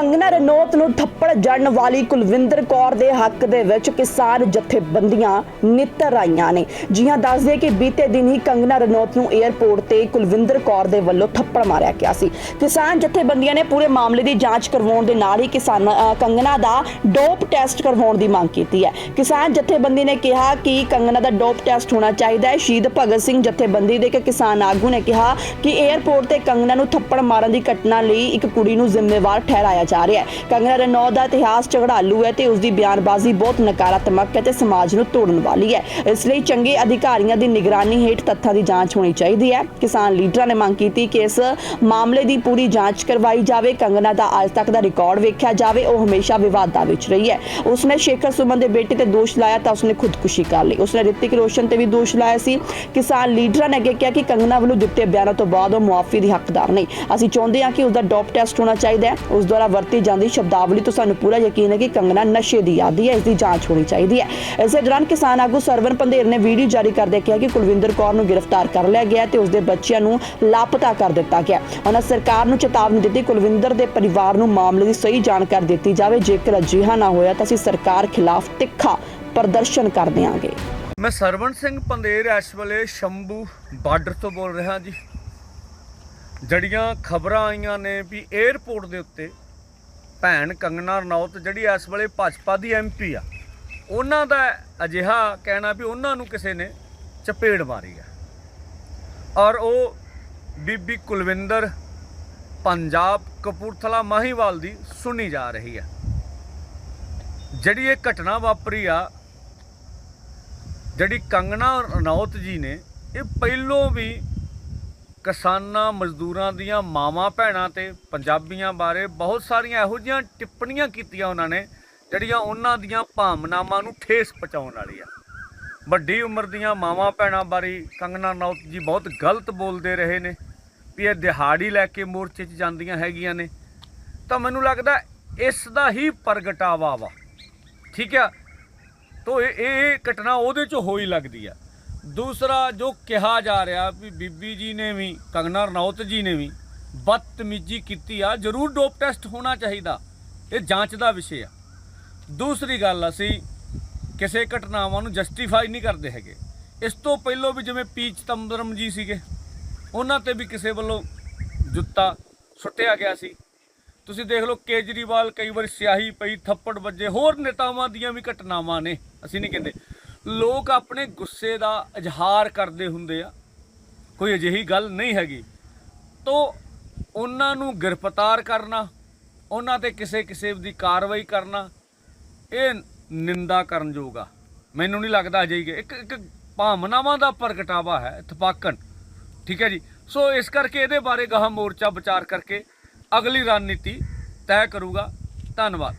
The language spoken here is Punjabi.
ਕੰਗਨਾ ਰਣੌਤ ਨੂੰ ਥੱਪੜ ਜੜਨ ਵਾਲੀ ਕੁਲਵਿੰਦਰ ਕੌਰ ਦੇ ਹੱਕ ਦੇ ਵਿੱਚ ਕਿਸਾਨ ਜਥੇਬੰਦੀਆਂ ਨਿੱਤਰ ਆਈਆਂ ਨੇ। ਜੀਆਂ ਦੱਸਦੇ ਕਿ ਬੀਤੇ ਦਿਨ ਹੀ ਕੰਗਨਾ ਰਣੌਤ ਨੂੰ 에ਅਰਪੋਰਟ ਤੇ ਕੁਲਵਿੰਦਰ ਕੌਰ ਦੇ ਵੱਲੋਂ ਥੱਪੜ ਮਾਰਿਆ ਗਿਆ ਸੀ। ਕਿਸਾਨ ਜਥੇਬੰਦੀਆਂ ਨੇ ਪੂਰੇ ਮਾਮਲੇ ਦੀ ਜਾਂਚ ਕਰਵਾਉਣ ਦੇ ਨਾਲ ਹੀ ਕਿਸਾਨ ਕੰਗਨਾ ਦਾ ਡੋਪ ਟੈਸਟ ਕਰਵਾਉਣ ਦੀ ਮੰਗ ਕੀਤੀ ਹੈ। ਕਿਸਾਨ ਜਥੇਬੰਦੀ ਨੇ ਕਿਹਾ ਕਿ ਕੰਗਨਾ ਦਾ ਡੋਪ ਟੈਸਟ ਹੋਣਾ ਚਾਹੀਦਾ ਹੈ। ਸ਼ਹੀਦ ਭਗਤ ਸਿੰਘ ਜਥੇਬੰਦੀ ਦੇ ਇੱਕ ਕਿਸਾਨ ਆਗੂ ਨੇ ਕਿਹਾ ਕਿ 에ਅਰਪੋਰਟ ਤੇ ਕੰਗਨਾ ਨੂੰ ਥੱਪੜ ਮਾਰਨ ਦੀ ਘਟਨਾ ਲਈ ਇੱਕ ਕੁੜੀ ਨੂੰ ਜ਼ਿੰਮੇਵਾਰ ਠਹਿਰਾਇਆ ਜਾ ਰਿਹਾ ਹੈ। ਕੰਗਨਾ ਰਣੌਤ ਦਾ ਇਤਿਹਾਸ ਝਗੜਾਲੂ ਹੈ ਤੇ ਉਸ ਦੀ ਬਿਆਨਬਾਜ਼ੀ ਬਹੁਤ ਨਕਾਰਾਤਮਕ ਹੈ ਤੇ ਸਮਾਜ ਨੂੰ ਤੋੜਨ ਵਾਲੀ ਹੈ। ਇਸ ਲਈ ਚੰਗੇ ਅਧਿਕਾਰੀਆਂ ਦੀ ਨਿਗਰਾਨੀ ਹੇਠ ਤੱਥਾਂ ਦੀ ਜਾਂਚ ਹੋਣੀ ਚਾਹੀਦੀ ਹੈ। ਕਿਸਾਨ ਲੀਡਰਾਂ ਨੇ ਮੰਗ ਕੀਤੀ ਕਿ ਇਸ ਮਾਮਲੇ ਦੀ ਪੂਰੀ ਜਾਂਚ ਕਰਵਾਈ ਜਾਵੇ। ਕੰਗਨਾ ਦਾ ਅੱਜ ਤੱਕ ਦਾ ਰਿਕਾਰਡ ਵੇਖਿਆ ਜਾਵੇ, ਉਹ ਹਮੇਸ਼ਾ ਵਿਵਾਦਾਂ ਵਿੱਚ ਰਹੀ ਹੈ। ਉਸਨੇ ਸ਼ੇਖਰ ਸੁਮਨ ਦੇ ਬੇਟੇ ਤੇ ਦੋਸ਼ ਲਾਇਆ ਤਾਂ ਉਸਨੇ ਖੁਦਕੁਸ਼ੀ ਕਰ ਲਈ। ਉਸਨੇ ਰਿਤਿਕ ਰੋਸ਼ਨ ਤੇ ਵੀ ਦੋਸ਼ ਲਾਇਆ ਸੀ। ਕਿਸਾਨ ਲੀਡਰਾਂ ਨੇ ਅੱਗੇ ਕਿਹਾ ਕਿ ਕੰਗਨਾ ਵੱਲੋਂ ਦਿੱਤੇ ਬਿਆਨਾਂ ਤੋਂ ਬਾਅਦ ਉਹ ਮੁਆਫੀ ਦੀ ਹੱਕਦਾਰ ਨਹੀਂ। ਅਸੀਂ ਚਾਹੁੰਦੇ ਹਾਂ ਕਿ ਉਸ ਦਾ ਡੋਪ ਟੈਸਟ ਹੋਣਾ ਚਾਹੀਦਾ ਹੈ। ਉਸ ਦੁਆਰਾ ਵਰਤੀ ਜਾਂਦੀ ਸ਼ਬਦਾਵਲੀ ਤੋਂ ਸਾਨੂੰ ਪੂਰਾ ਯਕੀਨ ਹੈ ਕਿ ਕੰਗਨਾ ਨਸ਼ੇ ਦੀ ਆਦੀ ਹੈ, ਇਸ ਦੀ ਜਾਂਚ ਹੋਣੀ ਚਾਹੀਦੀ ਹੈ। ਇਸੇ ਦੌਰਾਨ ਕਿਸਾਨ ਆਗੂ ਸਰਵਨ ਪੰਧੇਰ ਨੇ ਵੀਡੀਓ ਜਾਰੀ ਕਰਦੇ ਕਿਹਾ ਕਿ ਕੁਲਵਿੰਦਰ ਕੌਰ ਨੂੰ ਗ੍ਰਿਫਤਾਰ ਕਰ ਲਿਆ ਗਿਆ ਤੇ ਉਸ ਦੇ ਬੱਚਿਆਂ ਨੂੰ ਲਾਪਤਾ ਕਰ ਦਿੱਤਾ ਗਿਆ। ਉਹਨਾਂ ਸਰਕਾਰ ਨੂੰ ਚੇਤਾਵਨੀ ਦਿੱਤੀ, ਕੁਲਵਿੰਦਰ ਦੇ ਪਰਿਵਾਰ ਨੂੰ ਮਾਮਲੇ ਦੀ ਸਹੀ ਜਾਣਕਾਰੀ ਦਿੱਤੀ ਜਾਵੇ, ਜੇਕਰ ਅਜਿਹਾ ਨਾ ਹੋਇਆ ਤਾਂ ਅਸੀਂ ਸਰਕਾਰ ਖਿਲਾਫ ਤਿੱਖਾ ਪ੍ਰਦਰਸ਼ਨ ਕਰ ਦਿਆਂਗੇ। ਮੈਂ ਸਰਵਣ ਸਿੰਘ ਪੰਦੇਰ ਇਸ ਵੇਲੇ ਸ਼ੰਭੂ ਬਾਰਡਰ ਤੋਂ ਬੋਲ ਰਿਹਾ ਜੀ। ਜੜੀਆਂ ਖਬਰਾਂ ਆਈਆਂ ਨੇ ਵੀ 에ਅਰਪੋਰਟ ਦੇ ਉੱਤੇ ਭੈਣ ਕੰਗਨਾ ਰਣੌਤ ਜਿਹੜੀ ਇਸ ਵੇਲੇ ਭਾਜਪਾ ਦੀ ਐਮਪੀ ਆ, ਉਹਨਾਂ ਦਾ ਅਜਿਹਾ ਕਹਿਣਾ ਵੀ ਉਹਨਾਂ ਨੂੰ ਕਿਸੇ ਨੇ ਚਪੇੜ ਮਾਰੀ ਆ। ਔਰ ਉਹ ਬੀਬੀ ਕੁਲਵਿੰਦਰ ਪੰਜਾਬ ਕਪੂਰਥਲਾ ਮਾਹੀਵਾਲ ਦੀ ਸੁਣੀ ਜਾ ਰਹੀ ਆ। ਜਿਹੜੀ ਇਹ ਘਟਨਾ ਵਾਪਰੀ ਆ, ਜਿਹੜੀ ਕੰਗਨਾ ਰਣੌਤ ਜੀ ਨੇ, ਇਹ ਪਹਿਲੋਂ ਵੀ ਕਿਸਾਨਾਂ ਮਜ਼ਦੂਰਾਂ ਦੀਆਂ ਮਾਵਾਂ ਭੈਣਾਂ ਤੇ ਪੰਜਾਬੀਆਂ ਬਾਰੇ ਬਹੁਤ ਸਾਰੀਆਂ ਇਹੋ ਜਿਹੀਆਂ ਟਿੱਪਣੀਆਂ ਕੀਤੀਆਂ ਉਹਨਾਂ ਨੇ, ਜਿਹੜੀਆਂ ਉਹਨਾਂ ਦੀਆਂ ਭਾਵਨਾਵਾਂ ਨੂੰ ਠੇਸ ਪਹੁੰਚਾਉਣ ਵਾਲੀ ਆ। ਵੱਡੀ ਉਮਰ ਦੀਆਂ ਮਾਵਾਂ ਭੈਣਾਂ ਬਾਰੇ ਕੰਗਨਾ ਨੌਤ ਜੀ ਬਹੁਤ ਗਲਤ ਬੋਲਦੇ ਰਹੇ ਨੇ ਵੀ ਇਹ ਦਿਹਾੜੀ ਲੈ ਕੇ ਮੋਰਚੇ 'ਚ ਜਾਂਦੀਆਂ ਹੈਗੀਆਂ ਨੇ। ਤਾਂ ਮੈਨੂੰ ਲੱਗਦਾ ਇਸ ਦਾ ਹੀ ਪ੍ਰਗਟਾਵਾ ਵਾ। ਠੀਕ ਆ? ਤੋ ਇਹ ਇਹ ਘਟਨਾ ਉਹਦੇ ਚ ਹੋਈ ਲੱਗਦੀ ਆ। ਦੂਸਰਾ ਜੋ ਕਿਹਾ ਜਾ ਰਿਹਾ ਵੀ ਬੀਬੀ ਜੀ ਨੇ ਵੀ ਕੰਗਨਾ ਰਣੌਤ ਜੀ ਨੇ ਵੀ ਬਦਤਮੀਜ਼ੀ ਕੀਤੀ ਆ, ਜ਼ਰੂਰ ਡੋਪ ਟੈਸਟ ਹੋਣਾ ਚਾਹੀਦਾ। ਇਹ ਜਾਂਚ ਦਾ ਵਿਸ਼ੇ ਆ। ਦੂਸਰੀ ਗੱਲ ਅਸੀਂ ਕਿਸੇ ਘਟਨਾਵਾਂ ਨੂੰ ਜਸਟੀਫਾਈ ਨਹੀਂ ਕਰਦੇ ਹੈਗੇ। ਇਸ ਤੋਂ ਪਹਿਲਾਂ ਵੀ ਜਿਵੇਂ ਪੀ ਚਿਦੰਬਰਮ ਜੀ ਸੀਗੇ, ਉਹਨਾਂ ਤੇ ਵੀ ਕਿਸੇ ਵੱਲੋਂ ਜੁੱਤਾ ਸੁੱਟਿਆ ਗਿਆ ਸੀ। ਤੁਸੀਂ ਦੇਖ ਲਓ, ਕੇਜਰੀਵਾਲ ਕਈ ਵਾਰ ਸਿਆਹੀ ਪਈ, ਥੱਪੜ ਵੱਜੇ, ਹੋਰ ਨੇਤਾਵਾਂ ਦੀਆਂ ਵੀ ਘਟਨਾਵਾਂ ਨੇ, ਅਸੀਂ ਨਹੀਂ ਕਹਿੰਦੇ। ਲੋਕ ਆਪਣੇ ਗੁੱਸੇ ਦਾ ਇਜ਼ਹਾਰ ਕਰਦੇ ਹੁੰਦੇ ਆ। ਕੋਈ ਅਜਿਹੀ ਗੱਲ ਨਹੀਂ ਹੈਗੀ। ਤੋਂ ਉਹਨਾਂ ਨੂੰ ਗ੍ਰਿਫਤਾਰ ਕਰਨਾ, ਉਹਨਾਂ ਤੇ ਕਿਸੇ ਕਿਸੇ ਦੀ ਕਾਰਵਾਈ ਕਰਨਾ, ਇਹ ਨਿੰਦਾ ਕਰਨਯੋਗ ਆ। ਮੈਨੂੰ ਨਹੀਂ ਲੱਗਦਾ ਅਜਿਹੀ ਕਿ ਇੱਕ ਇੱਕ ਭਾਵਨਾਵਾਂ ਦਾ ਪ੍ਰਗਟਾਵਾ ਹੈ ਇਤਫਾਕਨ ਠੀਕ ਹੈ ਜੀ? ਸੋ ਇਸ ਕਰਕੇ ਇਹਦੇ ਬਾਰੇ ਗਾਹ ਮੋਰਚਾ ਵਿਚਾਰ ਕਰਕੇ ਅਗਲੀ ਰਣਨੀਤੀ ਤੈਅ ਕਰੂਗਾ। ਧੰਨਵਾਦ।